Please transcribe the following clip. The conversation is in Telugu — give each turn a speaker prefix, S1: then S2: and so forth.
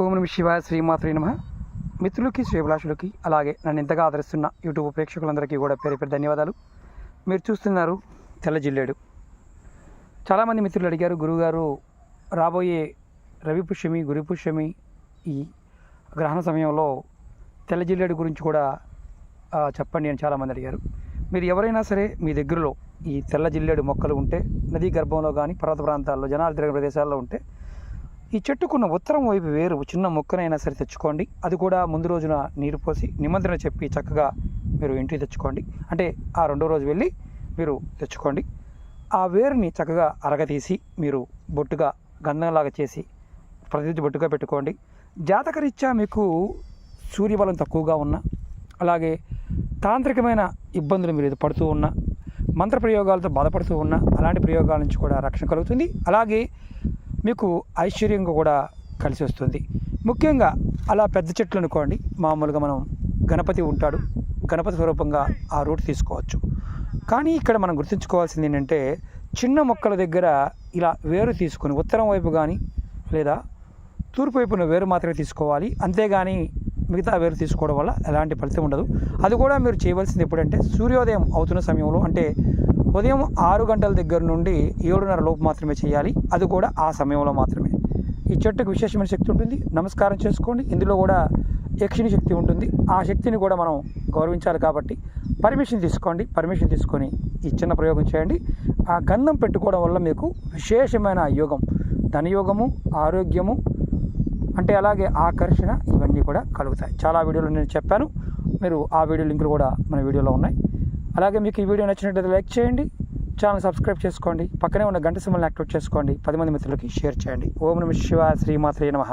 S1: ఓం నమ శివాయ శ్రీమాత్రి నమ. మిత్రులకి శ్రీభిలాషులకి అలాగే నన్ను ఇంతగా ఆదరిస్తున్న యూట్యూబ్ ప్రేక్షకులందరికీ కూడా పేరు పేరు ధన్యవాదాలు. మీరు చూస్తున్నారు తెల్ల జిల్లేడు. చాలామంది మిత్రులు అడిగారు గురువుగారు రాబోయే రవి పుష్యమి గురు పుష్యమి ఈ గ్రహణ సమయంలో తెల్ల జిల్లేడు గురించి కూడా చెప్పండి అని చాలామంది అడిగారు. మీరు ఎవరైనా సరే మీ దగ్గరలో ఈ తెల్ల జిల్లేడు మొక్కలు ఉంటే నదీ గర్భంలో కానీ పర్వత ప్రాంతాల్లో జనాలు తిరిగిన ప్రదేశాల్లో ఉంటే ఈ చెట్టుకున్న ఉత్తరం వైపు వేరు చిన్న మొక్కనైనా సరే తెచ్చుకోండి. అది కూడా ముందు రోజున నీరు పోసి నిమంత్రణ చెప్పి చక్కగా మీరు ఇంటికి తెచ్చుకోండి. అంటే ఆ రెండో రోజు వెళ్ళి మీరు తెచ్చుకోండి. ఆ వేరుని చక్కగా అరగతీసి మీరు బొట్టుగా గంధంలాగా చేసి ప్రతిరోజు బొట్టుగా పెట్టుకోండి. జాతకరీత్యా మీకు సూర్యబలం తక్కువగా ఉన్న అలాగే తాంత్రికమైన ఇబ్బందులు మీరు పడుతూ ఉన్నా మంత్ర ప్రయోగాలతో బాధపడుతూ ఉన్నా అలాంటి ప్రయోగాల నుంచి కూడా రక్షణ కలుగుతుంది. అలాగే మీకు ఐశ్వర్యంగా కూడా కలిసి వస్తుంది. ముఖ్యంగా అలా పెద్ద చెట్లు అనుకోండి మామూలుగా మనం గణపతి ఉంటాడు గణపతి స్వరూపంగా ఆ రూట్ తీసుకోవచ్చు. కానీ ఇక్కడ మనం గుర్తుంచుకోవాల్సింది ఏంటంటే చిన్న మొక్కల దగ్గర ఇలా వేరు తీసుకొని ఉత్తరం వైపు కానీ లేదా తూర్పు వైపున వేరు మాత్రమే తీసుకోవాలి. అంతేగాని మిగతా వేరు తీసుకోవడం వల్ల ఎలాంటి ఫలితం ఉండదు. అది కూడా మీరు చేయవలసింది ఎప్పుడంటే సూర్యోదయం అవుతున్న సమయంలో అంటే ఉదయం ఆరు గంటల దగ్గర నుండి ఏడున్నర లోపు మాత్రమే చేయాలి. అది కూడా ఆ సమయంలో మాత్రమే. ఈ చెట్టుకు విశేషమైన శక్తి ఉంటుంది. నమస్కారం చేసుకోండి. ఇందులో కూడా యక్షిణి శక్తి ఉంటుంది. ఆ శక్తిని కూడా మనం గౌరవించాలి కాబట్టి పర్మిషన్ తీసుకోండి. పర్మిషన్ తీసుకొని ఈ చిన్న ప్రయోగం చేయండి. ఆ గంధం పెట్టుకోవడం వల్ల మీకు విశేషమైన యోగం ధనయోగము ఆరోగ్యము అంటే అలాగే ఆకర్షణ ఇవన్నీ కూడా కలుగుతాయి. చాలా వీడియోలు నేను చెప్పాను. మీరు ఆ వీడియో లింకులు కూడా మన వీడియోలో ఉన్నాయి. అలాగే మీకు ఈ వీడియో నచ్చినట్లయితే లైక్ చేయండి ఛానల్ సబ్స్క్రైబ్ చేసుకోండి పక్కనే ఉన్న గంట సింబల్ని యాక్టివేట్ చేసుకోండి పది మంది మిత్రులకి షేర్ చేయండి. ఓం నమ శివ శ్రీమాత్రే నమః.